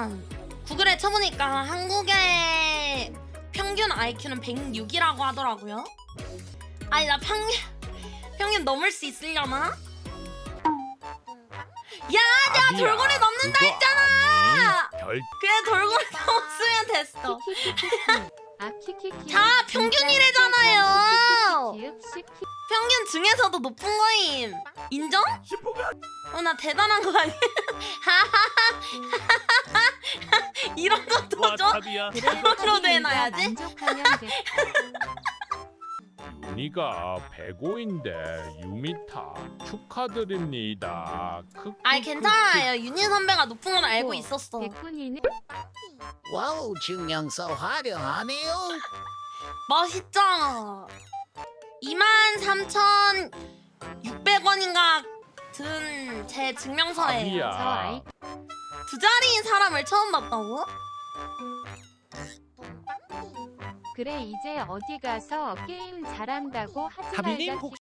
일단 구글에 쳐보니까 한국의 평균 IQ는 106이라고 하더라고요. 아니 나 평균 평균 넘을 수 있으려나? 야, 내가 아니야, 돌고래 넘는다 그거 했잖아. 아니. 별 그래 돌고래 넘었으면 됐어. 아 키키키. 자, 평균이래잖아요. 평균 중에서도 높은 거임. 인정? 어, 나 대단한 거 아니야? 이런 것도. 이걸로 내놔야지. 만족하면. 윤희가 105인데 유미타 축하드립니다. 크크크크. 아니 괜찮아요. 윤희 선배가 높은 건 알고 어, 있었어. 백분이는 와우 증명서 화려하네요. 멋있죠? 23,600원인가 든 제 증명서예요. 아니야. 두 자리인 사람을 처음 봤다고? 그래 이제 어디 가서 게임 잘한다고 하지 말자. 혹시